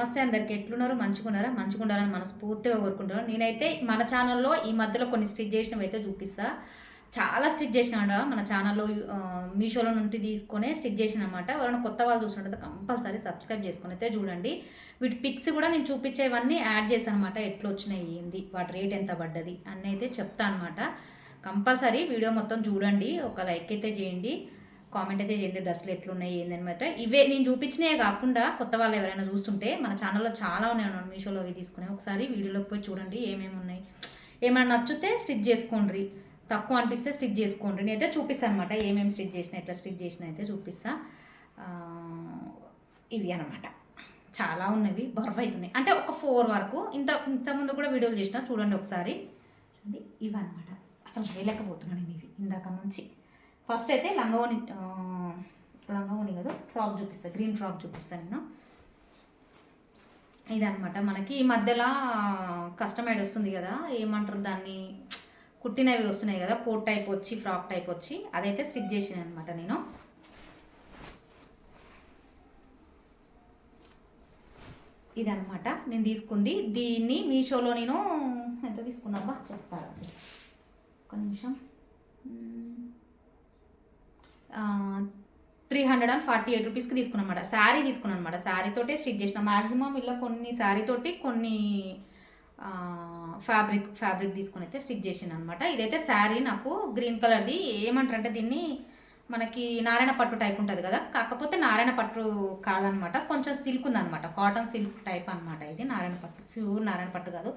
నమస్తే అందరికి. ఎట్లున్నారు? మంచుకున్నారా మంచిగుండాలని మనస్ఫూర్తిగా కోరుకుంటున్నాను. నేనైతే మన ఛానల్లో ఈ మధ్యలో కొన్ని స్టిచ్ చేసినవి అయితే చూపిస్తా. చాలా స్టిచ్ చేసిన మన ఛానల్లో మీషోలో నుండి తీసుకొని స్టిచ్ చేసిన అనమాట ఎవరైనా కొత్త వాళ్ళు చూసినట్టయితే కంపల్సరీ సబ్స్క్రైబ్ చేసుకొని అయితే చూడండి. వీటి పిక్స్ కూడా నేను చూపించేవన్నీ యాడ్ చేశాను అనమాట ఎట్లా వచ్చినాయి ఏంది వాటి రేట్ ఎంత పడ్డది అన్నీ అయితే చెప్తా అనమాట కంపల్సరీ వీడియో మొత్తం చూడండి. ఒక లైక్ అయితే చేయండి. కామెంట్ అయితే చేయండి డ్రెస్సులు ఎట్లున్నాయి ఏందనమాట ఇవే నేను చూపించినవే కాకుండా కొత్త వాళ్ళు ఎవరైనా చూస్తుంటే మన ఛానల్లో చాలా ఉన్నాయి అన్నమాట మీషోలో అవి తీసుకుని. ఒకసారి వీడియోలోకి పోయి చూడండి ఏమేమి ఉన్నాయి. ఏమైనా నచ్చితే స్టిచ్ చేసుకోండి. తక్కువ అనిపిస్తే స్టిచ్ చేసుకోండి. నేనైతే చూపిస్తాను అనమాట ఏమేమి స్టిచ్ చేసిన ఎట్లా స్టిచ్ చేసిన అయితే చూపిస్తా. ఇవి అనమాట చాలా ఉన్నవి బర్ఫ్ అవుతున్నాయి అంటే ఒక ఫోర్ వరకు. ఇంత ఇంతకుముందు కూడా వీడియోలు చేసిన చూడండి ఒకసారి. చూడండి ఇవి అనమాట అసలు వేయలేకపోతున్నాను నేను ఇవి ఇందాక నుంచి. ఫస్ట్ అయితే లంగవోని లంగవోని కదా ఫ్రాక్ చూపిస్తాను గ్రీన్ ఫ్రాక్ చూపిస్తాను నేను. ఇదనమాట మనకి ఈ మధ్యలో కస్టమైడ్ వస్తుంది కదా ఏమంటారు దాన్ని? కుట్టినవి వస్తున్నాయి కదా కోట్ టైప్ వచ్చి ఫ్రాక్ టైప్ వచ్చి అదైతే స్టిచ్ చేసాను అనమాట నేను. ఇదనమాట నేను తీసుకుంది. దీన్ని మీషోలో నేను ఎంత తీసుకున్నాబా చెప్తారా? ఒక నిమిషం. Three hundred and forty eight రూపీస్కి తీసుకున్నమాట. అనమాట శారీ తీసుకున్నాను అనమాట శారీ తోటే స్టిచ్ చేసిన. మ్యాక్సిమం ఇలా కొన్ని శారీ తోటి కొన్ని ఫ్యాబ్రిక్ ఫ్యాబ్రిక్ తీసుకొని అయితే స్టిచ్ చేసిన అనమాట ఇదైతే శారీ నాకు గ్రీన్ కలర్ది. ఏమంటారంటే దీన్ని మనకి నారాయణ పట్టు టైప్ ఉంటుంది కదా? కాకపోతే నారాయణ పట్టు కాదనమాట కొంచెం సిల్క్ ఉందనమాట కాటన్ సిల్క్ టైప్ అనమాట ఇది. నారాయణ పట్టు. ప్యూర్ నారాయణ పట్టు కాదు.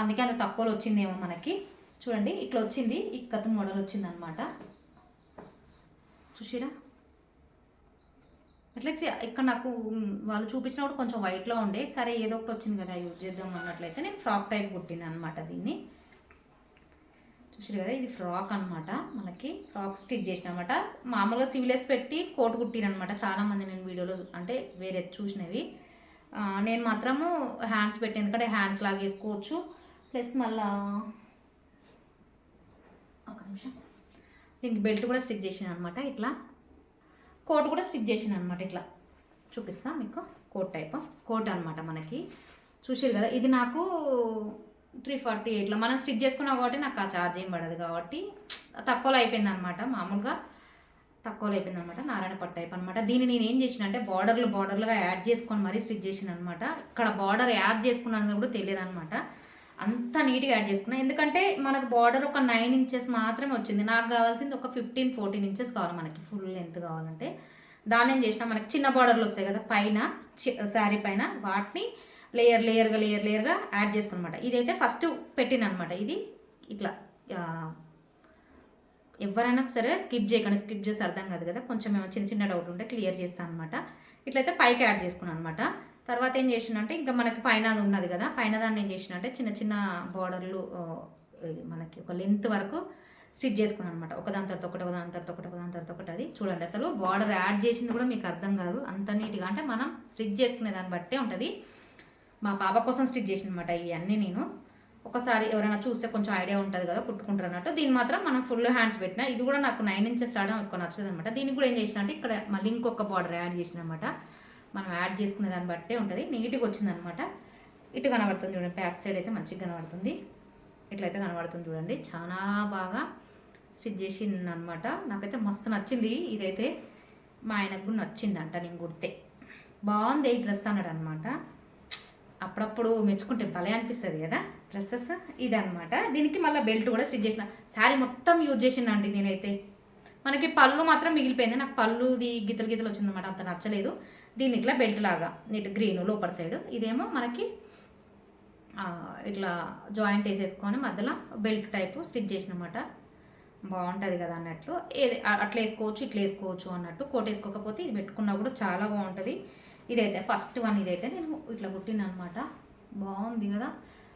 అందుకే అంత తక్కువలో వచ్చిందేమో మనకి. చూడండి ఇట్లా వచ్చింది. ఇక్కత మోడల్ వచ్చింది అనమాట చూసిరా అట్లయితే ఇక్కడ నాకు వాళ్ళు చూపించినప్పుడు కొంచెం వైట్లో ఉండే. సరే ఏదో ఒకటి వచ్చింది కదా యూజ్ చేద్దాం అన్నట్లయితే నేను ఫ్రాక్ టైప్ కుట్టిన అనమాట దీన్ని. చూసారు కదా ఇది ఫ్రాక్ అన్నమాట మనకి. ఫ్రాక్ స్టిచ్ చేసిన అనమాట మామూలుగా సివిలేస్ పెట్టి కోట్ కుట్టిరనమాట చాలా మంది నేను వీడియోలో అంటే వేరే చూసినవి. నేను మాత్రము హ్యాండ్స్ పెట్టి ఎందుకంటే హ్యాండ్స్ లాగా వేసుకోవచ్చు ప్లస్ మళ్ళా ఒక నిమిషం. దీనికి బెల్ట్ కూడా స్టిచ్ చేసాను అనమాట ఇట్లా. కోట్ కూడా స్టిచ్ చేసాను అనమాట ఇట్లా. చూపిస్తా మీకు కోట్ టైప్. కోట్ అనమాట మనకి. చూసారు కదా ఇది నాకు త్రీ ఫార్టీ ఎయిట్లో మనం స్టిచ్ చేసుకున్నాం కాబట్టి నాకు ఆ ఛార్జ్ ఏం పడదు కాబట్టి తక్కువలో అయిపోయింది అనమాట మామూలుగా తక్కువలో అయిపోయింది అనమాట నారాయణ పట్టు టైప్ అనమాట దీన్ని నేను ఏం చేసిన అంటే బార్డర్లు బార్డర్లుగా యాడ్ చేసుకొని మరీ స్టిచ్ చేసిన అనమాట ఇక్కడ బార్డర్ యాడ్ చేసుకున్నందుకు కూడా తెలియదు అనమాట అంత నీట్గా యాడ్ చేసుకున్నా. ఎందుకంటే మనకు బార్డర్ ఒక నైన్ ఇంచెస్ మాత్రమే వచ్చింది. నాకు కావాల్సింది ఒక ఫిఫ్టీన్ ఫోర్టీన్ ఇంచెస్ కావాలి మనకి. ఫుల్ లెంత్ కావాలంటే. దాన్ని ఏం చేసిన మనకి చిన్న బార్డర్లు వస్తాయి కదా పైన శారీ పైన వాటిని లేయర్ లేయర్గా లేయర్ లేయర్గా యాడ్ చేసుకున్నమాట. ఇదైతే ఫస్ట్ పెట్టినమాట ఇది ఇట్లా ఎవరైనా సరే స్కిప్ చేయకండి. స్కిప్ చేసి అర్థం కాదు కదా. కొంచెం ఏమైనా చిన్న చిన్న డౌట్ ఉంటే క్లియర్ చేస్తాను అనమాట ఇట్లయితే పైకి యాడ్ చేసుకున్నాను అనమాట తర్వాత ఏం చేసిన అంటే ఇంకా మనకి పైన అది ఉన్నది కదా పైన దాన్ని ఏం చేసిన అంటే చిన్న చిన్న బార్డర్లు మనకి ఒక లెంత్ వరకు స్టిచ్ చేసుకున్నాను అనమాట ఒకదాని తర్వాత ఒకటి ఒకదాని తర్వాత ఒకటి ఒకదాని తర్వాత ఒకటి అది చూడండి. అసలు బార్డర్ యాడ్ చేసింది కూడా మీకు అర్థం కాదు. అంత నీట్గా అంటే మనం స్టిచ్ చేసుకునే దాన్ని బట్టే ఉంటుంది. మా పాప కోసం స్టిచ్ చేసిన అనమాట ఇవన్నీ నేను. ఒకసారి ఎవరైనా చూస్తే కొంచెం ఐడియా ఉంటుంది కదా కుట్టుకుంటారు అన్నట్టు. దీన్ని మాత్రం మనం ఫుల్ హ్యాండ్స్ పెట్టిన ఇది కూడా నాకు నైన్ ఇంచెస్ రావడం ఎక్కువ నచ్చదు అనమాట దీనికి కూడా ఏం చేసిన అంటే ఇక్కడ మళ్ళీ ఇంకొక బార్డర్ యాడ్ చేసిన అనమాట మనం యాడ్ చేసుకునే దాన్ని బట్టే ఉంటుంది. నీట్గా వచ్చిందనమాట. ఇటు కనబడుతుంది చూడండి. బ్యాక్ సైడ్ అయితే మంచిగా కనబడుతుంది. ఇట్లయితే కనబడుతుంది చూడండి. చాలా బాగా స్టిచ్ చేసింది అనమాట నాకైతే మస్తు నచ్చింది. ఇదైతే మా ఆయనకు కూడా నచ్చిందంట నేను కుడితే. బాగుంది ఈ డ్రెస్ అన్నాడు అనమాట అప్పుడప్పుడు మెచ్చుకుంటే భలే అనిపిస్తుంది కదా. డ్రెస్సెస్ ఇదనమాట. దీనికి మళ్ళీ బెల్ట్ కూడా స్టిచ్ చేసిన. శారీ మొత్తం యూజ్ చేసిందండి నేనైతే. మనకి పళ్ళు మాత్రం మిగిలిపోయింది. నాకు పళ్ళుది గీతలు గీతలు వచ్చిందనమాట అంత నచ్చలేదు. దీన్ని ఇట్లా బెల్ట్ లాగా నీట్ గ్రీన్ లోపల సైడ్ ఇదేమో మనకి ఇట్లా జాయింట్ వేసేసుకొని మధ్యలో బెల్ట్ టైపు స్టిచ్ చేసినమాట. బాగుంటుంది కదా అన్నట్లు. ఏది అట్లా వేసుకోవచ్చు ఇట్లా వేసుకోవచ్చు అన్నట్టు కోట్ వేసుకోకపోతే ఇది పెట్టుకున్నా కూడా చాలా బాగుంటుంది. ఇదైతే ఫస్ట్ వన్ ఇదైతే నేను ఇట్లా కుట్టిన అనమాట బాగుంది కదా.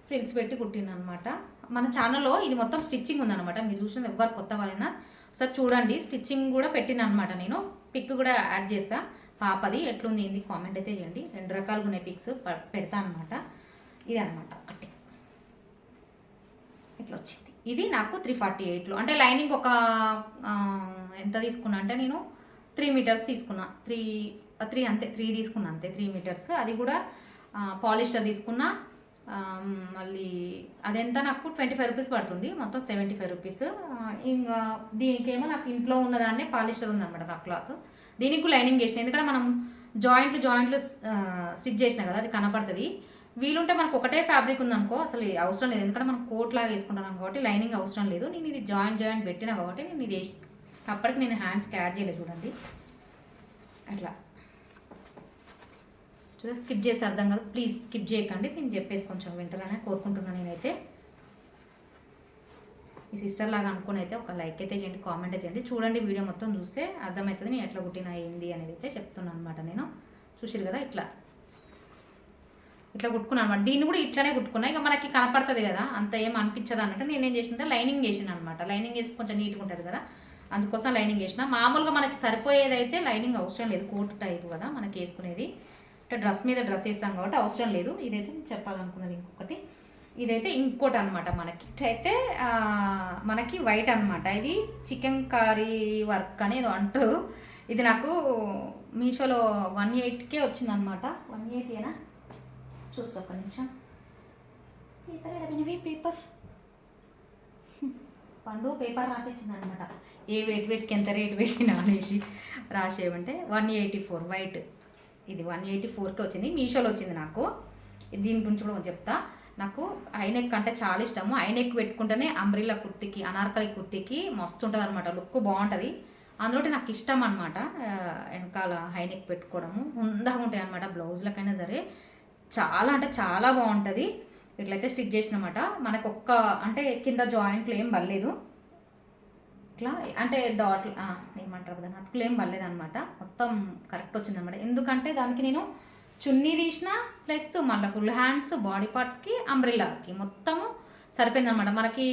ఫ్రిల్స్ పెట్టి కుట్టిన అనమాట మన ఛానల్లో ఇది మొత్తం స్టిచ్చింగ్ ఉందన్నమాట. మీరు చూసిన ఎవరు కొత్త వాళ్ళైనా. ఒకసారి చూడండి. స్టిచ్చింగ్ కూడా పెట్టిన అనమాట నేను. పిక్ కూడా యాడ్ చేసా పాపది ఎట్లుంది ఏంది కామెంట్ అయితే చేయండి. రెండు రకాలుగా ఉన్నాయి పిక్స్ పెడతా అనమాట ఇది అనమాట ఒకటి ఇట్లా వచ్చింది. ఇది నాకు త్రీ ఫార్టీ ఎయిట్లో అంటే లైనింగ్ ఒక ఎంత తీసుకున్నా అంటే నేను త్రీ మీటర్స్ తీసుకున్నా. త్రీ త్రీ అంతే త్రీ తీసుకున్నా అంతే త్రీ మీటర్స్ అది కూడా పాలిస్టర్ తీసుకున్నా. మళ్ళీ అదెంత నాకు ట్వంటీ ఫైవ్ రూపీస్ పడుతుంది మొత్తం సెవెంటీ ఫైవ్ రూపీస్. ఇంకా దీనికేమో నాకు ఇంట్లో ఉన్నదాన్నే పాలిస్టర్ ఉందన్నమాట నా క్లాత్. దీనికి లైనింగ్ చేసిన ఎందుకంటే మనం జాయింట్లు జాయింట్లు స్టిచ్ చేసిన కదా అది కనపడుతుంది. వీలుంటే మనకు ఒకటే ఫ్యాబ్రిక్ ఉందనుకో అసలు అవసరం లేదు. ఎందుకంటే మనం కోట్ లాగా వేసుకుంటున్నాం కాబట్టి లైనింగ్ అవసరం లేదు. నేను ఇది జాయింట్ జాయింట్ పెట్టినా కాబట్టి నేను ఇది అప్పటికి నేను హ్యాండ్స్ యాడ్ చేయలేదు చూడండి. అట్లా. స్కిప్ చేసి అర్థం కాదు. ప్లీజ్ స్కిప్ చేయకండి. నేను చెప్పేది కొంచెం వింటారని కోరుకుంటున్నాను నేనైతే. మీ సిస్టర్ లాగా అనుకుని అయితే ఒక లైక్ అయితే చేయండి కామెంట్ చేయండి. చూడండి వీడియో మొత్తం చూస్తే అర్థమవుతుంది నేను ఎట్లా కుట్టిన ఏంది అనేది అయితే చెప్తున్నాను అనమాట నేను. చూసిరు కదా ఇట్లా. ఇట్లా కుట్టుకున్నాను అనమాట దీన్ని కూడా ఇట్లానే కుట్టుకున్నా. ఇక మనకి కనపడుతుంది కదా అంత ఏం అనిపించదు అన్నట్టు నేను ఏం లైనింగ్ చేసిన అనమాట లైనింగ్ చేసి కొంచెం నీట్గా ఉంటుంది కదా అందుకోసం లైనింగ్ చేసిన. మామూలుగా మనకి సరిపోయేది అయితే లైనింగ్ అవసరం లేదు కోట్ టైప్ కదా మనకి వేసుకునేది. అంటే డ్రెస్ మీద డ్రెస్ వేస్తాం కాబట్టి అవసరం లేదు. ఇదైతే చెప్పాలనుకున్నది ఇంకొకటి. ఇదైతే ఇంకోటి అనమాట మనకి. నెక్స్ట్ అయితే మనకి వైట్ అనమాట ఇది చికెన్ కర్రీ వర్క్ అనేది అంటారు. ఇది నాకు మీషోలో వన్ ఎయిట్కే వచ్చిందనమాట వన్ ఎయిటీనా చూస్తా ఒక నిమిషం. పేపర్ పేపర్ పండు పేపర్ రాసి ఇచ్చిందనమాట ఏ వెయిట్ వెయిట్కి ఎంత రేట్ పెట్టినా అనేసి రాసేయమంటే వన్ ఎయిటీ ఫోర్ వైట్. ఇది వన్ ఎయిటీ ఫోర్కి వచ్చింది. మీషోలో వచ్చింది నాకు. దీని గురించి కూడా చెప్తా. నాకు ఐనెక్ అంటే చాలా ఇష్టము. ఐనెక్ పెట్టుకుంటేనే అంబ్రిల్లా కుర్తికి అనార్కలి కుర్తికి మస్తు ఉంటుంది అనమాట లుక్ బాగుంటుంది. అందులో నాకు ఇష్టం అనమాట వెనకాల హైనెక్ పెట్టుకోవడము. ఉందాగా ఉంటాయి అనమాట బ్లౌజ్లకైనా సరే. చాలా అంటే చాలా బాగుంటుంది. ఇట్లయితే స్టిచ్ చేసినమాట. మనకు ఒక్క అంటే కింద జాయింట్లు ఏం పర్లేదు ఇట్లా అంటే డాట్ ఏమంటారు దాని అతుకులు ఏం అనమాట మొత్తం కరెక్ట్ వచ్చిందనమాట ఎందుకంటే దానికి నేను చున్నీ తీసిన ప్లస్ మళ్ళీ ఫుల్ హ్యాండ్స్ బాడీ పార్ట్కి అంబ్రిల్లాకి మొత్తము సరిపోయిందనమాట మనకి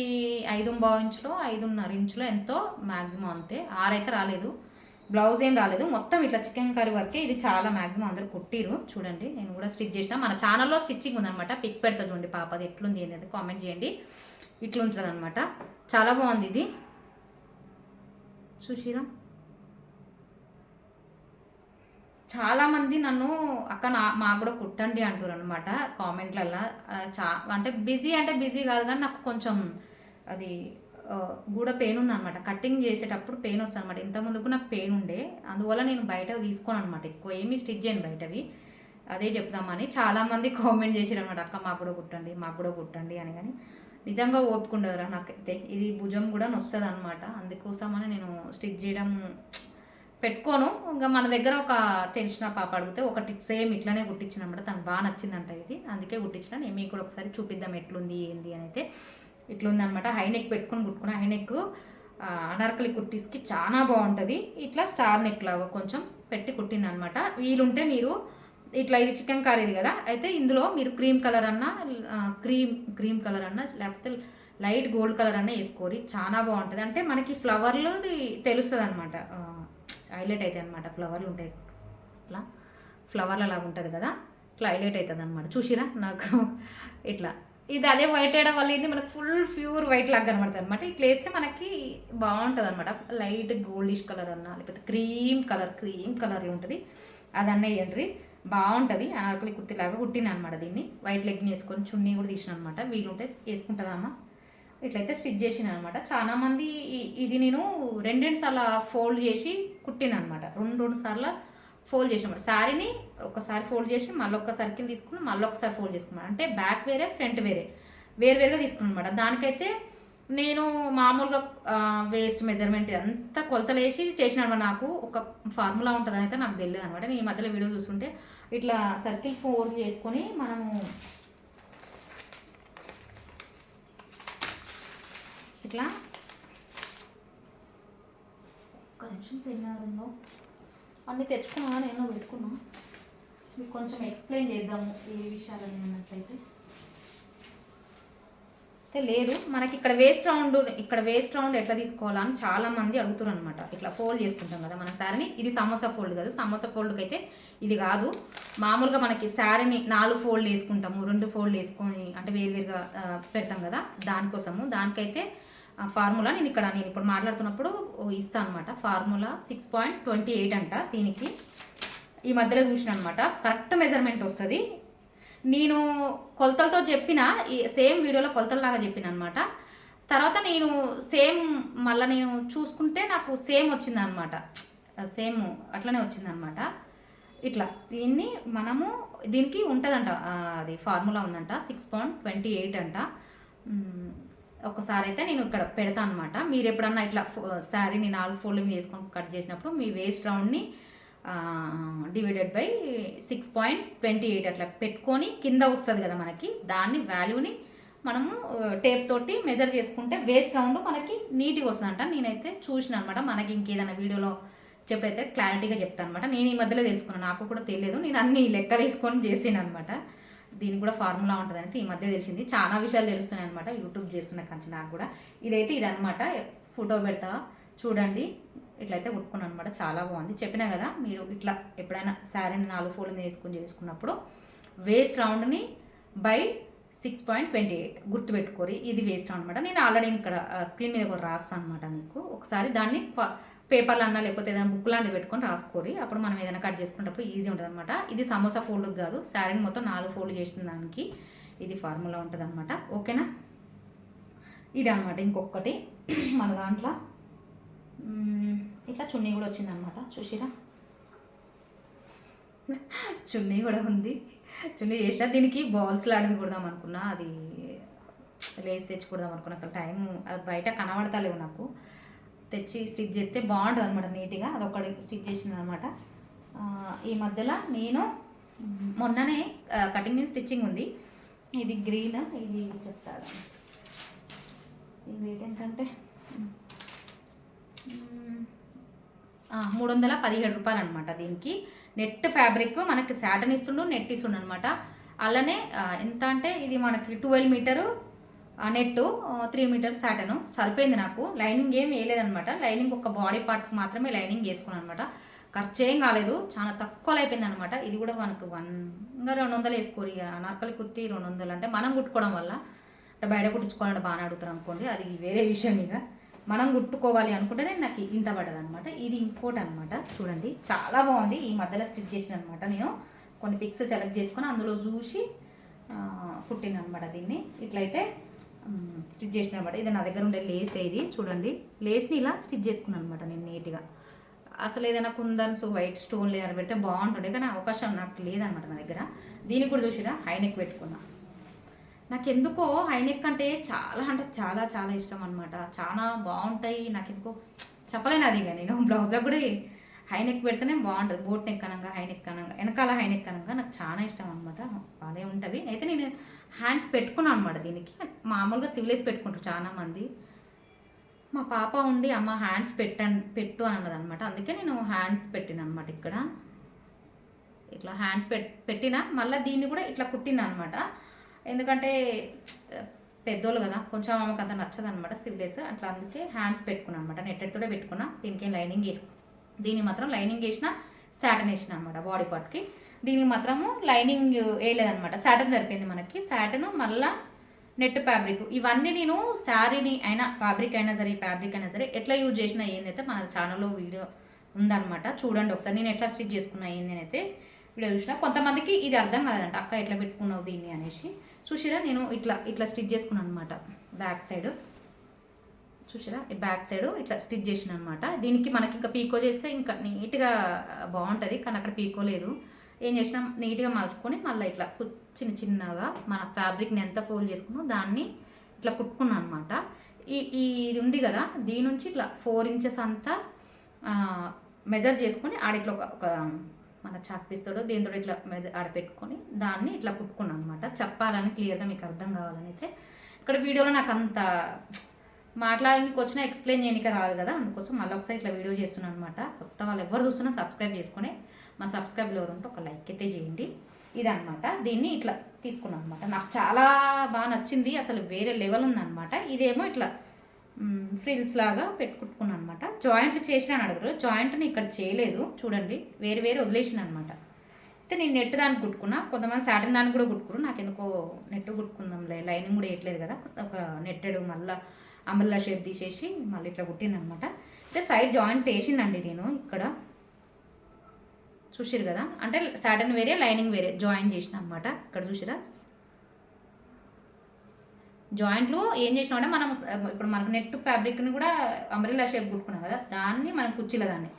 ఐదు బావు ఇంచులో ఐదున్నర ఇంచులో ఎంతో మ్యాక్సిమం అంతే. ఆరైతే రాలేదు. బ్లౌజ్ ఏం రాలేదు. మొత్తం ఇట్లా చికెన్ కర్రీ వరకే ఇది చాలా మ్యాక్సిమం అందరు కుట్టిరు చూడండి నేను కూడా స్టిచ్ చేసిన. మన ఛానల్లో స్టిచ్చింగ్ ఉందనమాట పిక్ పెడతా చూడండి పాప అది ఎట్లుంది అనేది కామెంట్ చేయండి. ఇట్లుంటుంది అనమాట చాలా బాగుంది ఇది. సుశీరా చాలామంది నన్ను అక్క నా మాకు కూడా కుట్టండి అంటారు అనమాట కామెంట్లల్లో చా అంటే బిజీ అంటే బిజీ కాదు కానీ నాకు కొంచెం అది కూడా గూడ పెయిన్ ఉందన్నమాట కటింగ్ చేసేటప్పుడు పెయిన్ వస్తుంది అనమాట ఇంత ముందుకు నాకు పెయిన్ ఉండే అందువల్ల నేను బయట తీసుకోను అనమాట ఎక్కువ ఏమీ స్టిచ్ చేయను బయటవి. అదే చెప్దామని చాలామంది కామెంట్ చేసారు అనమాట అక్క మాకు కూడా కుట్టండి మాకు కూడా కుట్టండి అని కానీ నిజంగా ఓపుకుండదురా నాకైతే ఇది భుజం కూడా నొస్తుంది అనమాట అందుకోసమని నేను స్టిచ్ చేయడం పెట్టుకోను. ఇంకా మన దగ్గర ఒక తెలిసిన పాప అడిగితే ఒకటి సేమ్ ఇట్లానే కుట్టించిన అనమాట తను బాగా నచ్చిందంట ఇది. అందుకే కుట్టించిన. నేను మీకు కూడా ఒకసారి చూపిద్దాం ఎట్లుంది ఏంది అని అయితే ఇట్లుందనమాట హైనెక్ పెట్టుకొని కుట్టుకున్న హైనెక్ అనార్కలి కుర్తీస్కి చాలా బాగుంటుంది. ఇట్లా స్టార్ నెక్ లాగా కొంచెం పెట్టి కుట్టిన అనమాట వీలుంటే మీరు ఇట్లా ఇది చికెన్ కర్రీ కదా. అయితే ఇందులో మీరు క్రీమ్ కలర్ అన్నా క్రీమ్ క్రీమ్ కలర్ అన్నా లేకపోతే లైట్ గోల్డ్ కలర్ అన్నా వేసుకోరి చాలా బాగుంటుంది. అంటే మనకి ఫ్లవర్లు తెలుస్తుంది అనమాట హైలైట్ అవుతాయి అనమాట ఫ్లవర్లు ఉంటాయి. ఇట్లా ఫ్లవర్లు అలాగా ఉంటుంది కదా? ఇట్లా హైలైట్ అవుతుంది అనమాట చూసిరా? నాకు ఇట్లా. ఇది అదే వైట్ వేయడం వల్ల ఏంది? మనకు ఫుల్ ప్యూర్ వైట్ లాగా కనబడుతుంది అనమాట ఇట్లా వేస్తే మనకి బాగుంటుంది అనమాట లైట్ గోల్డిష్ కలర్ అన్నా లేకపోతే క్రీమ్ కలర్ క్రీమ్ కలర్లో ఉంటుంది. అదన్న వేయండి. బాగుంటుంది. అనార్కలి కుర్తిలాగా కుట్టిన అనమాట దీన్ని. వైట్ లెగ్ని వేసుకొని చున్నీ కూడా తీసిన అనమాట వీలుంటే వేసుకుంటుందమ్మా ఇట్లయితే స్టిచ్ చేసిన అనమాట చాలామంది ఇది నేను రెండు రెండు సార్లు ఫోల్డ్ చేసి కుట్టిన అనమాట రెండు రెండు సార్లు ఫోల్డ్ చేసిన శారీని ఒకసారి ఫోల్డ్ చేసి మళ్ళీ ఒక సర్కిల్ తీసుకుని మళ్ళీ ఒకసారి ఫోల్డ్ చేసుకున్నాను. అంటే బ్యాక్ వేరే ఫ్రంట్ వేరే. వేరు వేరుగా తీసుకున్నాను అనమాట దానికైతే నేను మామూలుగా వేస్ట్ మెజర్మెంట్ అంతా కొలతలేసి చేసిన అనమాట నాకు. ఒక ఫార్ములా ఉంటుందని అయితే నాకు తెలియదు అనమాట నేను ఈ మధ్యలో వీడియో చూస్తుంటే ఇట్లా సర్కిల్ ఫోల్డ్ చేసుకొని మనము ఇట్లా. ఒక నిమిషం పెన్నాడుందో అన్నీ తెచ్చుకున్నా నేను పెట్టుకున్నా. మీకు కొంచెం ఎక్స్ప్లెయిన్ చేద్దాము ఏ విషయాలు అన్నట్లయితే అయితే లేదు మనకి ఇక్కడ వేస్ట్ రౌండ్ ఇక్కడ వేస్ట్ రౌండ్ ఎట్లా తీసుకోవాలా అని చాలా మంది అడుగుతారు అనమాట ఇట్లా ఫోల్డ్ చేసుకుంటాం కదా మన శారీని. ఇది సమోసా ఫోల్డ్ కాదు సమోసా ఫోల్డ్కి అయితే ఇది కాదు. మామూలుగా మనకి శారీని నాలుగు ఫోల్డ్ వేసుకుంటాము రెండు ఫోల్డ్ వేసుకొని అంటే వేరువేరుగా పెడతాం కదా దానికోసము. దానికైతే ఫార్ములా నేను ఇక్కడ నేను ఇప్పుడు మాట్లాడుతున్నప్పుడు ఇస్తాను అనమాట formula six point twenty eight అంట దీనికి. ఈ మధ్యలో చూసిన అనమాట కరెక్ట్ మెజర్మెంట్ వస్తుంది. నేను కొలతలతో చెప్పిన ఈ సేమ్ వీడియోలో కొలతలలాగా చెప్పిన అనమాట తర్వాత నేను సేమ్ మళ్ళీ నేను చూసుకుంటే నాకు సేమ్ వచ్చిందనమాట. సేమ్ అట్లనే వచ్చిందనమాట. ఇట్లా దీన్ని మనము దీనికి ఉంటుందంట అది ఫార్ములా ఉందంట సిక్స్ పాయింట్ ట్వంటీ ఎయిట్ అంట. ఒకసారి అయితే నేను ఇక్కడ పెడతాను అనమాట మీరు ఎప్పుడన్నా ఇట్లా శారీని నాలుగు ఫోల్డింగ్ వేసుకొని కట్ చేసినప్పుడు మీ waist రౌండ్ని divided by six point twenty eight అట్లా పెట్టుకొని కింద వస్తుంది కదా మనకి దాన్ని వాల్యూని మనము టేప్ తోటి మెజర్ చేసుకుంటే వేస్ట్ రౌండ్ మనకి నీట్గా వస్తుందంట. నేనైతే చూసిన అనమాట మనకి ఇంకేదైనా వీడియోలో చెప్పైతే క్లారిటీగా చెప్తాను అనమాట నేను ఈ మధ్యలో తెలుసుకున్నాను నాకు కూడా తెలియదు. నేను అన్ని లెక్కలు వేసుకొని చేసాను అనమాట దీనికి కూడా ఫార్ములా ఉంటుంది ఈ మధ్య తెలిసింది. చాలా విషయాలు తెలుస్తున్నాయి అనమాట యూట్యూబ్ చేస్తున్న కంచి నాకు కూడా. ఇదైతే ఇదనమాట ఫోటో పెడతా చూడండి. ఇట్లయితే కుట్టుకున్నాను అనమాట చాలా బాగుంది. చెప్పినా కదా మీరు ఇట్లా ఎప్పుడైనా శారీని నాలుగు ఫోల్డ్ మీద వేసుకుని చేసుకున్నప్పుడు waist రౌండ్ని by six point twenty eight. గుర్తుపెట్టుకోరి. ఇది వేస్ట్ అనమాట నేను ఆల్రెడీ ఇక్కడ స్క్రీన్ మీద కూడా రాస్తాను అనమాట మీకు. ఒకసారి దాన్ని పేపర్లు అన్నా లేకపోతే ఏదైనా బుక్ లాంటివి పెట్టుకొని రాసుకోరి. అప్పుడు మనం ఏదైనా కట్ చేసుకున్నప్పుడు ఈజీ ఉంటుంది అనమాట ఇది సమోసా ఫోల్డ్ కాదు. శారీని మొత్తం నాలుగు ఫోల్డ్ చేసిన దానికి ఇది ఫార్ములా ఉంటుంది అనమాట ఓకేనా ఇది అనమాట ఇంకొకటి మన దాంట్లో ఇట్లా చున్నీ కూడా వచ్చిందనమాట చూసిరా? చున్నీ కూడా ఉంది. చున్నీ చేసిన దీనికి బాల్స్ లాడింది కొడదాం అనుకున్నా. అది లేసి తెచ్చి కొడదాం అనుకున్నా. అసలు టైం అది బయట కనబడతలేవు నాకు. తెచ్చి స్టిచ్ చేస్తే బాగుంటుంది అనమాట నీట్గా. అదొకటి స్టిచ్ చేసిన అనమాట ఈ మధ్యలో నేను మొన్ననే కటింగ్ మీద స్టిచ్చింగ్ ఉంది. ఇది గ్రీన్ ఇది చెప్తారు. ఇది రేట్ ఏంటంటే మూడు వందల పదిహేడు రూపాయలు అనమాట దీనికి. నెట్ ఫ్యాబ్రిక్ మనకి శాటన్ ఇస్తుండు నెట్ ఇస్తుండు అనమాట అలానే ఎంత అంటే ఇది మనకి twelve metre net three metres satin సరిపోయింది నాకు. లైనింగ్ ఏం వేయలేదనమాట లైనింగ్ ఒక బాడీ పార్ట్ మాత్రమే లైనింగ్ వేసుకున్నాను అనమాట ఖర్చు ఏం కాలేదు. చాలా తక్కువ అయిపోయింది అనమాట ఇది కూడా మనకు వన్ ఇంకా రెండు వందలు వేసుకోరు. ఇక అనార్కలి కుర్తి రెండు వందలు. అంటే మనం కుట్టుకోవడం వల్ల. అంటే బయట కుట్టించుకోవాలంటే బాగానే అడుగుతారు అనుకోండి. అది వేరే విషయం ఇక. మనం కుట్టుకోవాలి అనుకుంటేనే నాకు ఇంత పడ్డది అనమాట ఇది ఇంకోటి అనమాట చూడండి. చాలా బాగుంది. ఈ మధ్యలో స్టిచ్ చేసిన అనమాట నేను. కొన్ని పిక్స్ సెలెక్ట్ చేసుకొని అందులో చూసి కుట్టిన అనమాట దీన్ని. ఇట్లయితే స్టిచ్ చేసిన అనమాట ఇది నా దగ్గర ఉండే లేస్ ఇది చూడండి. లేస్ని ఇలా స్టిచ్ చేసుకున్నాను అనమాట నేను నీట్గా అసలు ఏదైనా కుందన్స్ వైట్ స్టోన్ లేదని పెడితే బాగుంటుండే కానీ అవకాశం నాకు లేదనమాట నా దగ్గర. దీనికి కూడా చూసిరా? హైనెక్ పెట్టుకున్నా. నాకు ఎందుకో హైనెక్ అంటే చాలా అంటే చాలా చాలా ఇష్టం అనమాట చాలా బాగుంటాయి నాకు ఎందుకో చెప్పలేను అది ఇంకా నేను. బ్లౌజ్లో కూడా హైనెక్ పెడితేనే బాగుంటుంది. బోట్ నెక్ అనగా హైనెక్ అనగా వెనకాల హైనెక్ అనగా నాకు చాలా ఇష్టం అనమాట బాగానే ఉంటుంది. అయితే నేను హ్యాండ్స్ పెట్టుకున్నాను అనమాట దీనికి. మామూలుగా సివిలైజ్ పెట్టుకుంటారు చాలా మంది మా పాప ఉండి అమ్మ హ్యాండ్స్ పెట్టండి పెట్టు అని అన్నది అనమాట అందుకే నేను హ్యాండ్స్ పెట్టిన అనమాట ఇక్కడ. ఇట్లా హ్యాండ్స్ పెట్ పెట్టిన మళ్ళీ దీన్ని కూడా ఇట్లా కుట్టిన అనమాట ఎందుకంటే పెద్దోళ్ళు కదా కొంచెం ఆమెకు అంత నచ్చదు సివిలేస్ అట్లా అందుకే హ్యాండ్స్ పెట్టుకున్నాను అనమాట నెట్టెడ్తోనే పెట్టుకున్నా. దీనికి లైనింగ్ దీనికి మాత్రం లైనింగ్ వేసిన సాటన్ వేసిన అనమాట బాడీ పార్ట్కి దీనికి మాత్రము లైనింగ్ వేయలేదనమాట. సాటన్ సరిపోయింది మనకి. సాటన్ మళ్ళా నెట్ ఫ్యాబ్రిక్ ఇవన్నీ నేను శారీని అయినా ఫ్యాబ్రిక్ అయినా సరే ఫ్యాబ్రిక్ అయినా సరే ఎట్లా యూజ్ చేసినా ఏందైతే మన ఛానల్లో వీడియో ఉందన్నమాట చూడండి ఒకసారి. నేను ఎట్లా స్టిచ్ చేసుకున్నా ఏంది అయితే వీడియో చూసిన. కొంతమందికి ఇది అర్థం కాలేదంట. అక్క ఎట్లా పెట్టుకున్నావు దీన్ని? అనేసి. చూసిరా? నేను ఇట్లా ఇట్లా స్టిచ్ చేసుకున్నాను అనమాట బ్యాక్ సైడ్ చూసారా ఈ బ్యాక్ సైడ్ ఇట్లా స్టిచ్ చేసిన అనమాట దీనికి మనకి ఇంకా పీకో చేస్తే ఇంకా నీట్గా బాగుంటుంది. కానీ అక్కడ పీకో లేదు. ఏం చేసినాం? నీట్గా మలుచుకొని మళ్ళీ ఇట్లా చిన్న చిన్నగా మన ఫ్యాబ్రిక్ని ఎంత ఫోల్డ్ చేసుకున్నామో దాన్ని ఇట్లా కుట్టుకున్నాను అనమాట ఈ ఈ ఇది ఉంది కదా? దీని నుంచి ఇట్లా ఫోర్ ఇంచెస్ అంతా మెజర్ చేసుకొని ఆడ ఇట్లా ఒక ఒక మన చాక్ దీంతో ఇట్లా మెజర్ ఆడ పెట్టుకొని దాన్ని ఇట్లా కుట్టుకున్నాను అనమాట చెప్పాలని క్లియర్గా మీకు అర్థం కావాలని అయితే. ఇక్కడ వీడియోలో నాకు అంత మాట్లాడడానికి వచ్చినా ఎక్స్ప్లెయిన్ చేయడానికి రాదు కదా అందుకోసం మళ్ళీ ఒకసారి ఇట్లా వీడియో చేస్తున్నాను అనమాట కొత్త వాళ్ళు ఎవరు చూస్తున్నా సబ్స్క్రైబ్ చేసుకొని మా సబ్స్క్రైబ్లో ఎవరు ఉంటే ఒక లైక్ అయితే చేయండి. ఇదనమాట దీన్ని ఇట్లా తీసుకున్నాను అనమాట నాకు చాలా బాగా నచ్చింది అసలు వేరే లెవెల్ ఉందన్నమాట. ఇదేమో ఇట్లా ఫ్రిల్స్ లాగా పెట్టుకుంటున్నాను అనమాట జాయింట్లు చేసిన అని అడగరు జాయింట్ని ఇక్కడ చేయలేదు చూడండి. వేరు వేరు వదిలేసిన అనమాట అయితే నేను నెట్ దానికి కుట్టుకున్నా కొంతమంది సాటిన్ దానికి కూడా కుట్టుకున్నాను నాకు ఎందుకో నెట్ కుట్టుకుందాంలే లైనింగ్ కూడా వేయట్లేదు కదా. ఒక నెట్టెడు మళ్ళీ అంబ్రెల్లా షేప్ తీసేసి మళ్ళీ ఇట్లా కుట్టిన అనమాట అయితే సైడ్ జాయింట్ వేసిందండి నేను ఇక్కడ. చూసిరు కదా? అంటే సాటన్ వేరే లైనింగ్ వేరే జాయిన్ చేసిన అనమాట ఇక్కడ చూసిరా జాయింట్లు ఏం చేసినా అంటే మనం ఇప్పుడు మనకు నెట్ ఫ్యాబ్రిక్ని కూడా అంబ్రెల్లా షేప్ కుట్టుకున్నాం కదా? దాన్ని మనం కుర్చీల దాన్ని.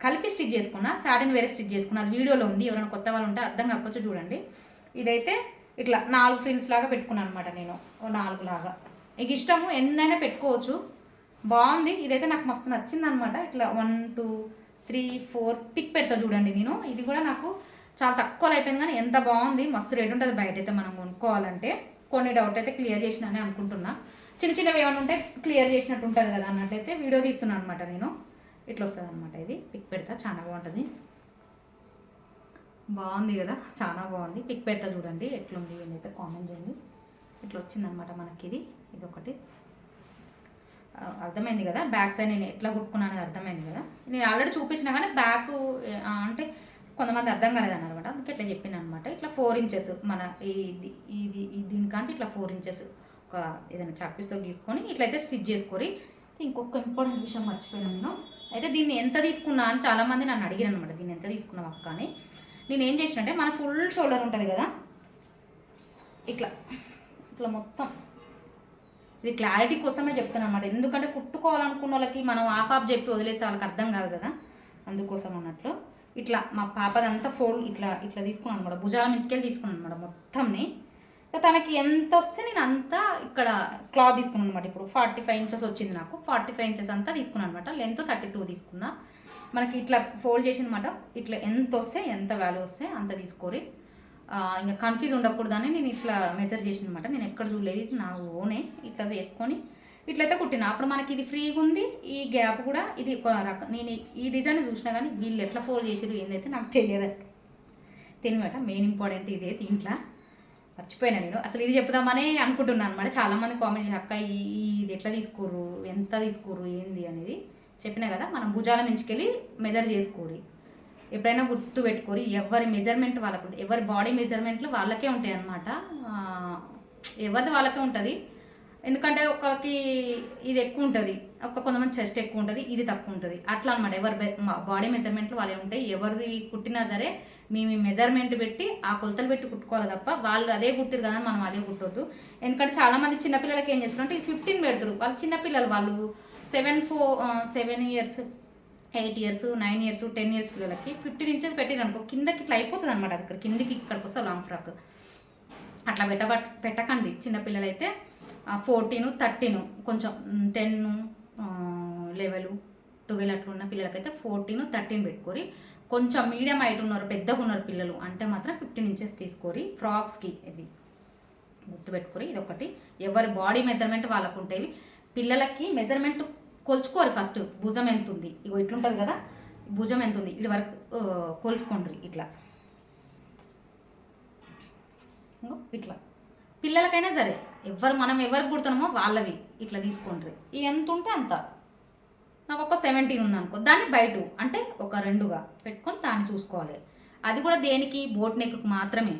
కలిపి స్టిచ్ చేసుకున్నా సాటిన్ వేరే స్టిచ్ చేసుకున్నా. అది వీడియోలో ఉంది ఎవరైనా కొత్త వాళ్ళు ఉంటే అర్థం కాకపోతే చూడండి. ఇదైతే ఇట్లా నాలుగు ఫ్రిల్స్ లాగా పెట్టుకున్నాను అనమాట నేను. ఓ నాలుగు లాగా మీకు ఇష్టము ఎన్నైనా పెట్టుకోవచ్చు. బాగుంది. ఇదైతే నాకు మస్తు నచ్చింది అనమాట ఇట్లా one two three four pic పెడతా చూడండి నేను. ఇది కూడా నాకు చాలా తక్కువలో అయిపోయింది కానీ ఎంత బాగుంది. మస్తు రేట్ ఉంటుంది బయట అయితే మనం కొనుక్కోవాలంటే. కొన్ని డౌట్ అయితే క్లియర్ చేసినానే అనుకుంటున్నా. చిన్న చిన్నవి ఏమైనా ఉంటే క్లియర్ చేసినట్టు ఉంటుంది కదా అన్నట్టయితే వీడియో తీస్తున్నాను అనమాట నేను. ఇట్లా వస్తుంది అనమాట ఇది. పిక్ పెడతా. చాలా బాగుంటుంది. బాగుంది కదా. చాలా బాగుంది. పిక్ పెడతా చూడండి. ఎట్లుంది ఏదైతే కామెంట్ చేయండి. ఇట్లా వచ్చిందనమాట మనకి ఇది ఇది ఒకటి అర్థమైంది కదా? బ్యాక్ సైడ్ నేను ఎట్లా కుట్టుకున్నాను అనేది అర్థమైంది కదా? నేను ఆల్రెడీ చూపించిన కానీ బ్యాక్ అంటే కొంతమంది అర్థం కాలేదన్నమాట. అందుకే ఇట్లా చెప్పాను అనమాట ఇట్లా ఫోర్ ఇంచెస్ మన ఇది ఇది దీనికాంచి ఇట్లా ఫోర్ ఇంచెస్ ఒక ఏదైనా చాక్పీస్తో గీసుకొని ఇట్లయితే స్టిచ్ చేసుకొని ఇంకొక ఇంపార్టెంట్ విషయం మర్చిపోయాను నేను. అయితే దీన్ని ఎంత తీసుకున్నా అని చాలామంది నన్ను అడిగారు అనమాట దీన్ని ఎంత తీసుకున్నావు అక్క అని. నేను ఏం చేసిన అంటే మన ఫుల్ షోల్డర్ ఉంటుంది కదా? ఇట్లా. ఇట్లా మొత్తం. ఇది క్లారిటీ కోసమే చెప్తున్నాను అనమాట ఎందుకంటే కుట్టుకోవాలనుకున్న వాళ్ళకి మనం ఆఫ్ ఆఫ్ చెప్పి వదిలేసే వాళ్ళకి అర్థం కాదు కదా. అందుకోసం అన్నట్లు ఇట్లా మా పాపదంతా ఫోల్డ్ ఇట్లా ఇట్లా తీసుకున్నాను అనమాట భుజాల వెళ్ళి తీసుకున్నాను అనమాట మొత్తంని. తనకి ఎంత వస్తే నేను అంతా ఇక్కడ క్లాత్ తీసుకున్నాను అనమాట ఇప్పుడు ఫార్టీ ఫైవ్ ఇంచెస్ వచ్చింది నాకు. ఫార్టీ ఫైవ్ ఇంచెస్ అంతా తీసుకున్నాను అనమాట లెంత్ థర్టీ టూ తీసుకున్నా. మనకి ఇట్లా ఫోల్డ్ చేసిన అనమాట ఇట్లా ఎంత వస్తే ఎంత వాల్యూ వస్తే అంత తీసుకోరి. ఇంకా కన్ఫ్యూజ్ ఉండకూడదని నేను ఇట్లా మెజర్ చేసిన అనమాట నేను ఎక్కడ చూడలేదు ఇది నా ఓనే ఇట్లా చేసుకొని ఇట్లయితే కుట్టిన. అప్పుడు మనకి ఇది ఫ్రీగా ఉంది. ఈ గ్యాప్ కూడా ఇది ఒక రకం నేను ఈ- ఈ డిజైన్ చూసినా కానీ వీళ్ళు ఎట్లా ఫోల్డ్ చేసారు ఏందైతే నాకు తెలియదు తెలియట మెయిన్ ఇంపార్టెంట్ ఇదే దీంట్లో. మర్చిపోయినా నేను. అసలు ఇది చెప్దామనే అనుకుంటున్నాను అనమాట చాలా మంది కామెంట్ అక్క ఈ ఇది ఎట్లా తీసుకోరు ఎంత తీసుకోరు ఏంది? అనేది చెప్పినా కదా మనం భుజాల మించుకెళ్ళి మెజర్ చేసుకోరు ఎప్పుడైనా గుర్తు పెట్టుకోరు. ఎవరి మెజర్మెంట్ వాళ్ళకు ఎవరి బాడీ మెజర్మెంట్లు వాళ్ళకే ఉంటాయి అన్నమాట. ఎవరిది వాళ్ళకే ఉంటుంది. ఎందుకంటే ఒకరికి ఇది ఎక్కువ ఉంటుంది. ఒక కొంతమంది చెస్ట్ ఎక్కువ ఉంటుంది. ఇది తక్కువ ఉంటుంది. అట్లా అనమాట ఎవరి బాడీ మెజర్మెంట్లు వాళ్ళే ఉంటాయి. ఎవరిది కుట్టినా సరే మేము ఈ మెజర్మెంట్ పెట్టి ఆ కొలతలు పెట్టి కుట్టుకోవాలి తప్ప వాళ్ళు అదే కుట్టారు కదా మనం అదే కుట్టొద్దు. ఎందుకంటే చాలామంది చిన్నపిల్లలకి ఏం చేస్తారు అంటే ఫిఫ్టీన్ పెడతారు వాళ్ళు చిన్నపిల్లలు. వాళ్ళు seven four seven years eight years nine years ten years పిల్లలకి ఫిఫ్టీన్ ఇంచెస్ పెట్టిరు అనుకో కిందకి ఇట్లా అయిపోతుంది అనమాట అక్కడ కిందకి ఇక్కడికి వస్తే లాంగ్ ఫ్రాక్ అట్లా పెట్ట పెట్టకండి. చిన్నపిల్లలైతే ఫోర్టీన్ థర్టీన్ కొంచెం టెన్ లెవెల్ ట్వెల్వ్ అట్లా ఉన్న పిల్లలకైతే ఫోర్టీన్ థర్టీన్ పెట్టుకోరి. కొంచెం మీడియం హైట్ ఉన్నారు పెద్దగా ఉన్నారు పిల్లలు అంటే మాత్రం ఫిఫ్టీన్ ఇంచెస్ తీసుకోరి. ఫ్రాక్స్కి ఇది గుర్తుపెట్టుకోరి. ఇది ఒకటి ఎవరి బాడీ మెజర్మెంట్ వాళ్ళకు ఉంటాయి పిల్లలకి మెజర్మెంట్ కొలుచుకోరు ఫస్ట్. భుజం ఎంత ఉంది ఇగో ఇట్లుంటుంది కదా? భుజం ఎంత ఉంది ఇటు వరకు కొలుచుకోండి ఇట్లా. ఇట్లా. పిల్లలకైనా సరే ఎవరు మనం ఎవరికి కుడుతున్నామో వాళ్ళవి ఇట్లా తీసుకోండి ఈ ఎంత ఉంటే అంత. నాకు ఒక సెవెంటీన్ ఉంది అనుకో దాన్ని బయట అంటే ఒక రెండుగా పెట్టుకొని దాన్ని చూసుకోవాలి. అది కూడా దేనికి? బోట్ నెక్కు మాత్రమే.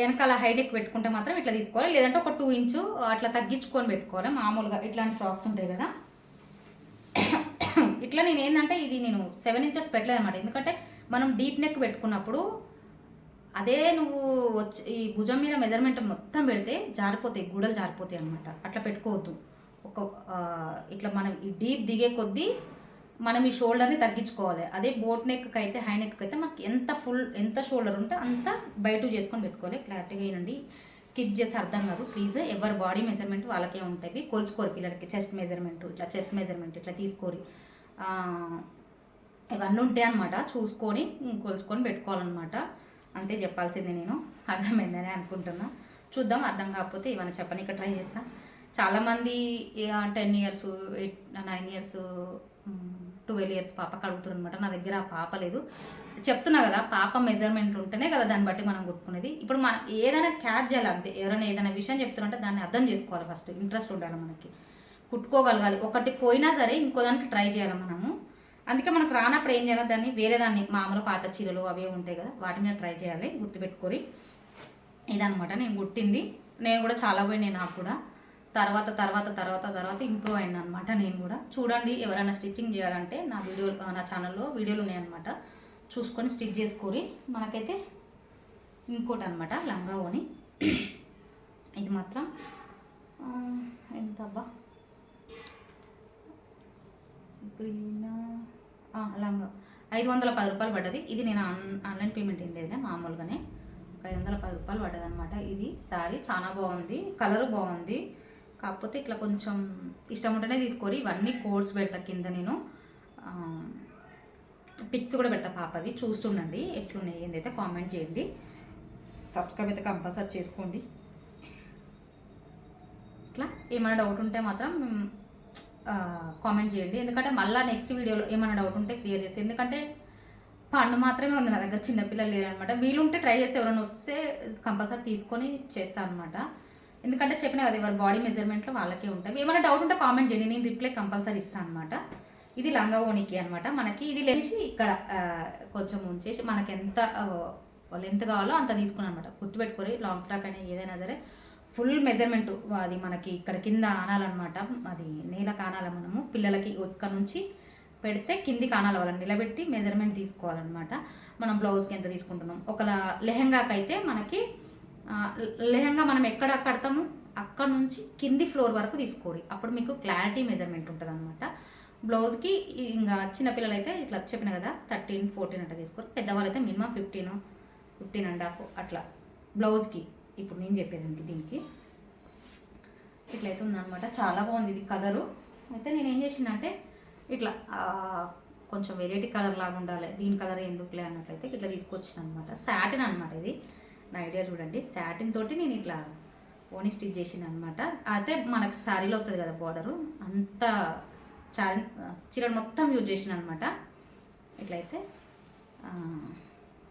వెనకాల హైట్ పెట్టుకుంటే మాత్రం ఇట్లా తీసుకోవాలి. లేదంటే ఒక టూ ఇంచు అట్లా తగ్గించుకొని పెట్టుకోవాలి. మామూలుగా ఇట్లాంటి ఫ్రాక్స్ ఉంటాయి కదా. ఇట్లా నేను ఏంటంటే ఇది నేను సెవెన్ ఇంచెస్ పెట్టలేదు అనమాట ఎందుకంటే మనం డీప్ నెక్ పెట్టుకున్నప్పుడు అదే నువ్వు వచ్చి ఈ భుజం మీద మెజర్మెంట్ మొత్తం పెడితే జారిపోతాయి గూడలు జారిపోతాయి అనమాట అట్లా పెట్టుకోవద్దు. ఒక ఇట్లా మనం ఈ డీప్ దిగే కొద్దీ మనం ఈ షోల్డర్ని తగ్గించుకోవాలి. అదే బోట్ నెక్కి అయితే హై నెక్ అయితే మనకి ఎంత ఫుల్ ఎంత షోల్డర్ ఉంటే అంత బయట చేసుకొని పెట్టుకోవాలి. క్లారిటీగా అయినండి స్కిప్ చేసి అర్థం కాదు. ప్లీజ్ ఎవరి బాడీ మెజర్మెంట్ వాళ్ళకే ఉంటాయి. కొలుచుకోరు పిల్లలకి. చెస్ట్ మెజర్మెంట్ ఇట్లా చెస్ట్ మెజర్మెంట్ ఇట్లా తీసుకోరు. ఇవన్నీ ఉంటాయి అనమాట చూసుకొని కొలుచుకొని పెట్టుకోవాలన్నమాట. అంతే చెప్పాల్సింది నేను. అర్థమైందని అనుకుంటున్నా. చూద్దాం అర్థం కాకపోతే ఇవన్నీ చెప్పని ఇక్కడ ట్రై చేస్తాను చాలామంది ten years eight nine years twelve years పాప అడుగుతారు అనమాట నా దగ్గర ఆ పాప లేదు. చెప్తున్నా కదా పాప మెజర్మెంట్లు ఉంటేనే కదా దాన్ని బట్టి మనం కొట్టుకునేది. ఇప్పుడు మనం ఏదైనా క్యాచ్ చేయాలి అంతే. ఎవరైనా ఏదైనా విషయం చెప్తున్నారంటే దాన్ని అర్థం చేసుకోవాలి ఫస్ట్ ఇంట్రెస్ట్ ఉండాలి మనకి. కుట్టుకోగలగాలి. ఒకటి పోయినా సరే ఇంకో దానికి ట్రై చేయాలి మనము. అందుకే మనకు రానప్పుడు ఏం చేయాలి? దాన్ని వేరే దాన్ని మామూలు పాత చీరలు అవే ఉంటాయి కదా వాటి మీద ట్రై చేయాలి. గుర్తుపెట్టుకొని ఇదనమాట నేను కుట్టింది. నేను కూడా చాలా పోయినాయి నాకు కూడా. తర్వాత తర్వాత తర్వాత తర్వాత ఇంప్రూవ్ అయింది అనమాట నేను కూడా. చూడండి ఎవరైనా స్టిచ్చింగ్ చేయాలంటే నా వీడియో నా ఛానల్లో వీడియోలు ఉన్నాయన్నమాట. చూసుకొని స్టిచ్ చేసుకొని మనకైతే ఇంకోటి అనమాట లంగా ఓని ఇది మాత్రం ఎంత అబ్బా గ్రీన్ లంగా. ఐదు వందల పది రూపాయలు పడ్డది. ఇది నేను ఆన్- ఆన్లైన్ పేమెంట్ ఏం లేదు మామూలుగానే. ఒక ఐదు వందల పది రూపాయలు పడ్డది అనమాట ఇది శారీ చాలా బాగుంది. కలర్ బాగుంది. కాకపోతే ఇట్లా కొంచెం ఇష్టం ఉంటేనే తీసుకోరు. ఇవన్నీ కోడ్స్ పెడతా కింద నేను. పిక్స్ కూడా పెడతా పాపవి. చూస్తుండండి. ఎట్లున్నాయి ఏందైతే కామెంట్ చేయండి. సబ్స్క్రైబ్ అయితే కంపల్సరీ చేసుకోండి. ఇట్లా ఏమైనా డౌట్ ఉంటే మాత్రం కామెంట్ చేయండి. ఎందుకంటే మళ్ళీ నెక్స్ట్ వీడియోలో ఏమైనా డౌట్ ఉంటే క్లియర్ చేసి ఎందుకంటే పండు మాత్రమే ఉంది నా దగ్గర. చిన్నపిల్లలు లేరనమాట వీలుంటే ట్రై చేసి ఎవరైనా వస్తే కంపల్సరీ తీసుకొని చేస్తాను అనమాట ఎందుకంటే చెప్పిన కదా ఎవరి బాడీ మెజర్మెంట్లో వాళ్ళకే ఉంటాయి. ఏమైనా డౌట్ ఉంటే కామెంట్ చేయండి. నేను రిప్లై కంపల్సరీ ఇస్తాను అనమాట ఇది లంగా ఓనికి అనమాట మనకి ఇది లేచి ఇక్కడ కొంచెం ఉంచేసి మనకి ఎంత లెంత్ కావాలో అంత తీసుకున్నాను అనమాట గుర్తుపెట్టుకొని లాంగ్ ఫ్రాక్ అయినా ఏదైనా సరే ఫుల్ మెజర్మెంట్ అది మనకి ఇక్కడ కింద ఆనాలన్నమాట. అది నేల కానాల మనము పిల్లలకి ఇక్కడ నుంచి పెడితే కింది కానాల వాళ్ళని నిలబెట్టి మెజర్మెంట్ తీసుకోవాలన్నమాట. మనం బ్లౌజ్కి ఎంత తీసుకుంటున్నాం? ఒక లెహంగాకైతే మనకి లెహంగా మనం ఎక్కడ కడతాము? అక్కడ నుంచి కింది ఫ్లోర్ వరకు తీసుకోవాలి. అప్పుడు మీకు క్లారిటీ మెజర్మెంట్ ఉంటుంది అనమాట బ్లౌజ్కి ఇంకా చిన్నపిల్లలు అయితే ఇట్లా చెప్పిన కదా థర్టీన్ ఫోర్టీన్ అట్లా తీసుకోరు పెద్దవాళ్ళు అయితే minimum fifteen fifteen and half అట్లా. బ్లౌజ్కి ఇప్పుడు నేను చెప్పేది దీనికి? ఇట్లయితే ఉందనమాట చాలా బాగుంది ఇది కలరు. అయితే నేను ఏం చేసానంటే ఇట్లా కొంచెం వెరైటీ కలర్ లాగా ఉండాలి. దీని కలర్ ఎందుకులే అన్నట్లయితే ఇట్లా తీసుకొచ్చిన అనమాట శాటిన్ అనమాట ఇది. నా ఐడియా చూడండి. శాటిన్ తోటి నేను ఇట్లా ఓని స్టిచ్ చేసిన అనమాట అయితే మనకు శారీలో వస్తుంది కదా బార్డరు అంత చారి చీర మొత్తం యూజ్ చేసిన అనమాట ఇట్లయితే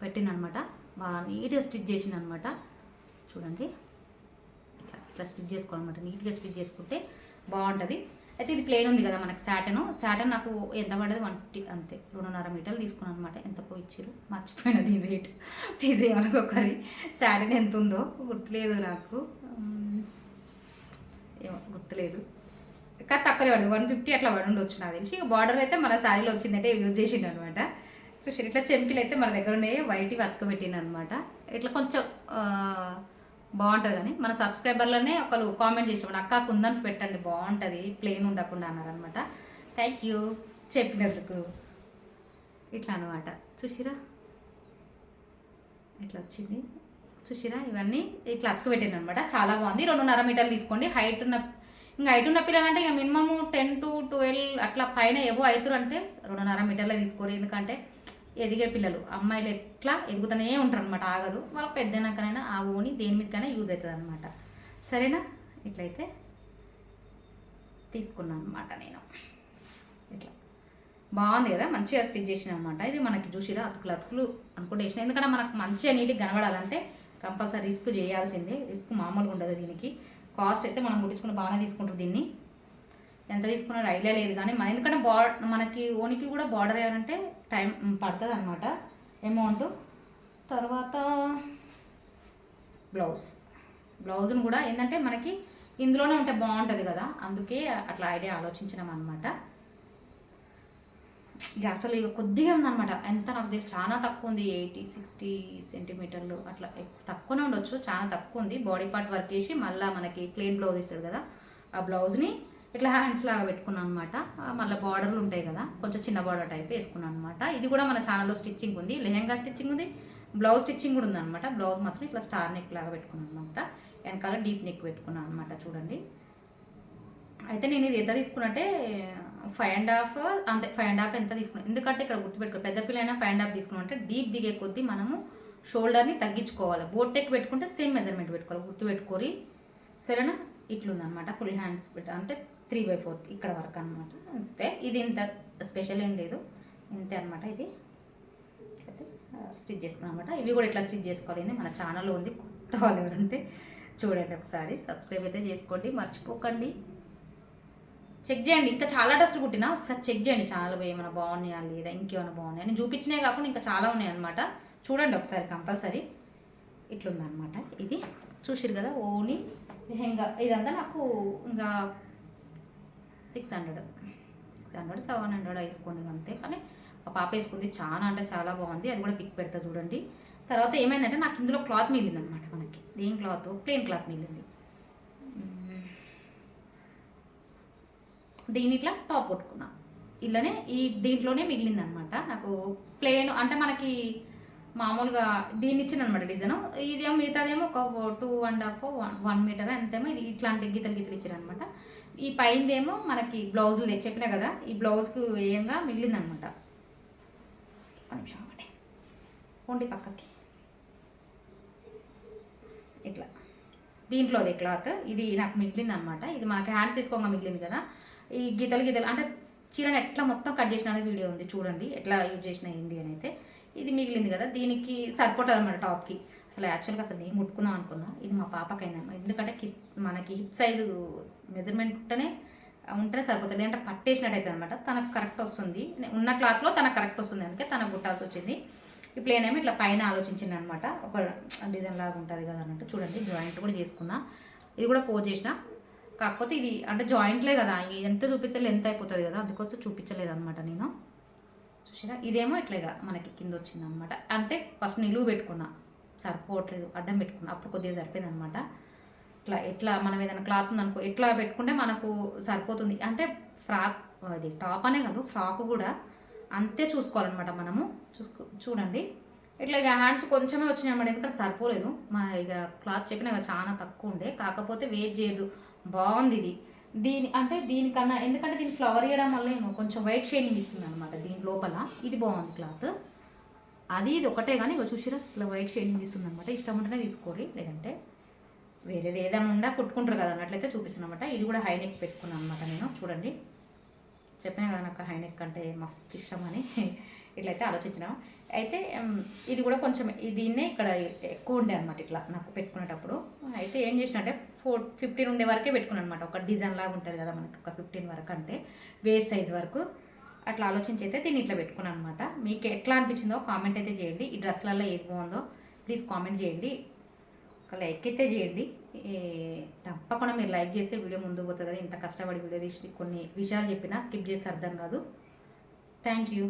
పెట్టినమాట పెట్టిన అనమాట బాగా నీట్గా స్టిచ్ చేసిన అనమాట చూడండి. ఇట్లా ఇట్లా స్టిచ్ చేసుకోవాలన్నమాట. నీట్గా స్టిచ్ చేసుకుంటే బాగుంటుంది. అయితే ఇది ప్లేన్ ఉంది కదా మనకి శాటను శాటన్ నాకు ఎంత పడదు వన్ ఫిఫ్టీ అంతే. రెండున్నర మీటర్లు తీసుకున్నాను అనమాట ఎంత ఇచ్చారు మర్చిపోయిన దీని రేట్ ప్లీజ్ ఏమనుకోకరి శాటన్ ఎంత ఉందో? గుర్తులేదు నాకు. ఏమో గుర్తులేదు. కానీ తక్కువే పడదు. వన్ ఫిఫ్టీ అట్లా పడి ఉండొచ్చు నాకు తెలిసి. ఇక బార్డర్ అయితే మన శారీలో వచ్చిందంటే యూజ్ చేసిండు అనమాట చూసి ఇట్లా చెంపిలు అయితే మన దగ్గర ఉన్నాయి. వైట్ అతకబెట్టిన అనమాట ఇట్లా కొంచెం బాగుంటుంది కానీ మన సబ్స్క్రైబర్లోనే ఒకరు కామెంట్ చేసినప్పుడు అక్క కుందన్స్ పెట్టండి బాగుంటుంది ప్లెయిన్ ఉండకుండా అన్నారనమాట థ్యాంక్ యూ చెప్పినందుకు ఇట్లా అనమాట చూసిరా ఇట్లా వచ్చింది? చూసిరా ఇవన్నీ ఇట్లా అతుకు పెట్టింది అనమాట చాలా బాగుంది. రెండున్నర మీటర్లు తీసుకోండి. హైట్ ఉన్న ఇంకా హైట్ ఉన్న పిల్లలంటే ఇక మినిమమ్ టెన్ టు ట్వెల్వ్ అట్లా పైన ఏవో అవుతారు అంటే రెండున్నర మీటర్లే తీసుకోరు. ఎందుకంటే ఎదిగే పిల్లలు. అమ్మాయిలు ఎట్లా ఎదుగుతూనే ఉంటారు అనమాట ఆగదు. వాళ్ళ పెద్దనాకనైనా ఆ ఓని దేని మీదకైనా యూజ్ అవుతుంది అనమాట సరేనా? ఇట్లయితే తీసుకున్నాను అనమాట నేను. ఇట్లా. బాగుంది కదా? మంచిగా స్టిచ్ చేసిన అనమాట ఇది మనకి చూసిరా అతుకులు అతుకులు అనుకుంటే వేసిన. ఎందుకంటే మనకు మంచిగా నీట్గా కనబడాలంటే కంపల్సరీ రిస్క్ చేయాల్సిందే. రిస్క్ మామూలుగా ఉండదు దీనికి. కాస్ట్ అయితే మనం ముట్టించుకుని బాగానే తీసుకుంటారు దీన్ని. ఎంత తీసుకున్నారో ఐడియా లేదు కానీ మన ఎందుకంటే బా మనకి ఓనికి కూడా బార్డర్ వేయాలంటే టైం పడుతుంది అనమాట అమౌంట్ తర్వాత బ్లౌజ్. బ్లౌజ్ని కూడా ఏంటంటే మనకి ఇందులోనే ఉంటే బాగుంటుంది కదా. అందుకే అట్లా ఐడియా ఆలోచించినాం అనమాట ఇక అసలు ఇక కొద్దిగా ఉందన్నమాట. ఎంత నాకు తెలిసి చాలా తక్కువ ఉంది. ఎయిటీ సిక్స్టీ సెంటీమీటర్లు అట్లా తక్కువనే ఉండొచ్చు చాలా తక్కువ ఉంది. బాడీ పార్ట్ వర్క్ చేసి మళ్ళీ మనకి ప్లెయిన్ బ్లౌజ్ ఇస్తాడు కదా. ఆ బ్లౌజ్ని ఇట్లా హ్యాండ్స్ లాగా పెట్టుకున్నాను అనమాట మళ్ళీ బార్డర్లు ఉంటాయి కదా కొంచెం చిన్న బార్డర్ టైప్ వేసుకున్నాను అనమాట ఇది కూడా మన ఛానల్లో స్టిచ్చింగ్ ఉంది లెహెంగా స్టిచ్చింగ్ ఉంది బ్లౌజ్ స్టిచ్చింగ్ కూడా ఉంది అనమాట బ్లౌజ్ మాత్రం ఇట్లా స్టార్ నెక్ లాగా పెట్టుకున్నాను అనమాట వెనకాల డీప్ నెక్ పెట్టుకున్నాను అనమాట చూడండి. అయితే నేను ఇది ఎంత తీసుకున్నట్టే ఫైవ్ అండ్ హాఫ్ అంతే ఫైవ్ అండ్ హాఫ్ ఎంత తీసుకున్నాను ఎందుకంటే ఇక్కడ గుర్తుపెట్టుకో పెద్ద పిల్లైనా ఫైవ్ అండ్ హాఫ్ తీసుకున్నామంటే డీప్ దిగే కొద్దీ మనము షోల్డర్ని తగ్గించుకోవాలి. బోట్ టెక్ పెట్టుకుంటే సేమ్ మెజర్మెంట్ పెట్టుకోవాలి గుర్తుపెట్టుకోరి. సరేనా? ఇట్లుందనమాట ఫుల్ హ్యాండ్స్ పెట్ట అంటే త్రీ బై ఫోర్త్ ఇక్కడ వరకు అనమాట అంతే. ఇది ఇంత స్పెషల్ ఏం లేదు. ఇంతే అనమాట ఇది. అయితే స్టిచ్ చేసుకున్నాం అనమాట ఇవి కూడా ఇట్లా స్టిచ్ చేసుకోవాలి. మన ఛానల్లో ఉంది. కొత్త వాళ్ళు ఎవరంటే చూడండి ఒకసారి. సబ్స్క్రైబ్ అయితే చేసుకోండి. మర్చిపోకండి. చెక్ చేయండి. ఇంకా చాలా డ్రెస్సులు కుట్టినా? ఒకసారి చెక్ చేయండి. ఛానల్ పోయి ఏమైనా బాగున్నాయా? లేదా? ఇంకేమైనా బాగున్నాయా? నేను చూపించినే కాకుండా ఇంకా చాలా ఉన్నాయి అనమాట చూడండి ఒకసారి. కంపల్సరీ ఇట్లుందనమాట ఇది చూసిరు కదా? ఓన్లీ లెహెంగా. ఇదంతా నాకు ఇంకా six hundred. Six hundred seven hundred వేసుకోండి అంతే. కానీ ఆ పాప వేసుకుంది చాలా అంటే చాలా బాగుంది. అది కూడా పిక్ పెడతా చూడండి. తర్వాత ఏమైందంటే నాకు ఇందులో క్లాత్ మిగిలింది అనమాట మనకి. ఏం క్లాత్? ప్లెయిన్ క్లాత్ మిగిలింది. మ్మ్. దీని ఇట్లా టాప్ కొట్టుకున్నా. ఇలానే ఈ దీంట్లోనే మిగిలింది అనమాట నాకు ప్లేన్ అంటే మనకి మామూలుగా దీన్ని ఇచ్చిన అనమాట డిజైన్. ఇదేమో మిగతాదేమో ఒక two and half one one metre అంతేమో ఇది ఇట్లాంటి గీతలు గీతలు ఇచ్చారు అనమాట ఈ పైందేమో మనకి బ్లౌజులు చెప్పినా కదా ఈ బ్లౌజ్కు వేయంగా మిగిలిందనమాట. ఒక నిమిషం ఒకటి పోండి పక్కకి. ఇట్లా. దీంట్లోది క్లాత్. ఇది నాకు మిగిలింది అనమాట ఇది మనకి హ్యాండ్స్ తీసుకోగా మిగిలింది కదా. ఈ గీతలు గీతలు అంటే చీరను ఎట్లా మొత్తం కట్ చేసిన అనేది వీడియో ఉంది చూడండి ఎట్లా యూజ్ చేసిన ఏంది అని అయితే. ఇది మిగిలింది కదా దీనికి సరిపోతుంది అనమాట టాప్కి. అసలు యాక్చువల్గా అసలు నేను ముట్టుకుందాం అనుకున్నా. ఇది మా పాపకైనా ఎందుకంటే కిస్ మనకి హిప్ సైజు మెజర్మెంట్ ఉంటేనే ఉంటేనే సరిపోతుంది. లేదంటే పట్టేసినట్టు అవుతుంది అనమాట తనకు కరెక్ట్ వస్తుంది. ఉన్న క్లాత్లో తనకు కరెక్ట్ వస్తుంది. అందుకే తనకు కుట్టాల్సి వచ్చింది. ఇప్పుడు నేనేమో ఏమో ఇట్లా పైన ఆలోచించింది అనమాట ఒక డిజైన్ లాగా ఉంటుంది కదా అన్నట్టు. చూడండి జాయింట్ కూడా చేసుకున్నా. ఇది కూడా పోజ్ చేసిన. కాకపోతే ఇది అంటే జాయింట్లే కదా. ఎంత చూపిస్తే ఎంత అయిపోతుంది కదా. అందుకోసం చూపించలేదు అనమాట నేను. చూసినా ఇదేమో ఇట్లాగా మనకి కింద వచ్చింది అనమాట అంటే ఫస్ట్ నిలువు పెట్టుకున్నా. సరిపోవట్లేదు అడ్డం పెట్టుకున్నా. అప్పుడు కొద్దిగా సరిపోయింది అనమాట ఇట్లా ఎట్లా మనం ఏదైనా క్లాత్ ఉందనుకో ఎట్లా పెట్టుకుంటే మనకు సరిపోతుంది. అంటే ఫ్రాక్ అది టాప్ అనే కాదు ఫ్రాక్ కూడా అంతే చూసుకోవాలన్నమాట మనము. చూసుకో చూడండి. ఇట్లా ఇక హ్యాండ్స్ కొంచెమే వచ్చినాయి అనమాట ఎందుకంటే సరిపోలేదు. మా ఇక క్లాత్ చెప్పినా చాలా తక్కువ ఉండే. కాకపోతే వేట్ చేయదు బాగుంది ఇది. దీని అంటే దీనికన్నా ఎందుకంటే దీన్ని ఫ్లవర్ వేయడం వల్ల ఏమో కొంచెం వైట్ షేడింగ్ ఇస్తుంది అనమాట దీని లోపల. ఇది బాగుంది క్లాత్. అది ఇది ఒకటే కానీ ఇక చూసిరా? ఇట్లా వైట్ షేడింగ్ ఇస్తుంది అనమాట ఇష్టం ఉంటేనే తీసుకోరి లేదంటే వేరేది ఏదైనా ఉండా కుట్టుకుంటారు కదా అన్నట్లయితే చూపిస్తుంది అనమాట ఇది కూడా హైనెక్ పెట్టుకున్నాను అనమాట నేను. చూడండి. చెప్పినా కదా నాకు హైనెక్ అంటే మస్తు ఇష్టం అని. ఇట్లయితే ఆలోచించినా. అయితే ఇది కూడా కొంచెం దీన్నే ఇక్కడ ఎక్కువ ఉండే అనమాట ఇట్లా నాకు పెట్టుకునేటప్పుడు. అయితే ఏం చేసిన అంటే ఫోర్ ఫిఫ్టీన్ ఉండే వరకే పెట్టుకున్నాను అనమాట ఒక డిజైన్ లాగా ఉంటుంది కదా మనకి ఒక ఫిఫ్టీన్ వరకు అంటే వేస్ట్ సైజ్ వరకు. అట్లా ఆలోచించి అయితే దీన్ని ఇట్లా పెట్టుకున్నాను అనమాట మీకు ఎట్లా అనిపించిందో కామెంట్ అయితే చేయండి. ఈ డ్రెస్లలో ఏది బాగుందో ప్లీజ్ కామెంట్ చేయండి. ఒక లైక్ అయితే చేయండి. తప్పకుండా మీరు లైక్ చేస్తే వీడియో ముందు పోతుంది కదా ఇంత కష్టపడి వీడియో తీసి కొన్ని విషయాలు చెప్పినా స్కిప్ చేసి అర్థం కాదు. Thank you.